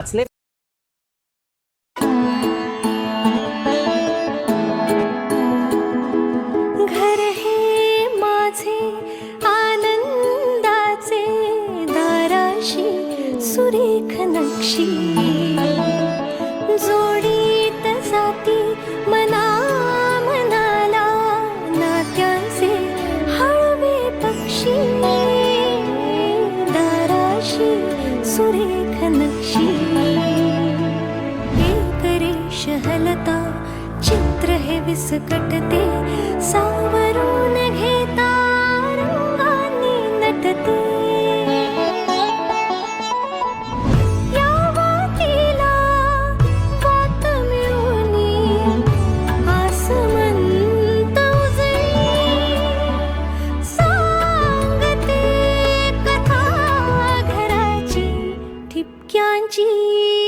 वाचले घर हे माझे आनंदाचे दाराशी सुरेख नक्षी. जोडीत जाती चित्र हे विस्कटते सावरो 记忆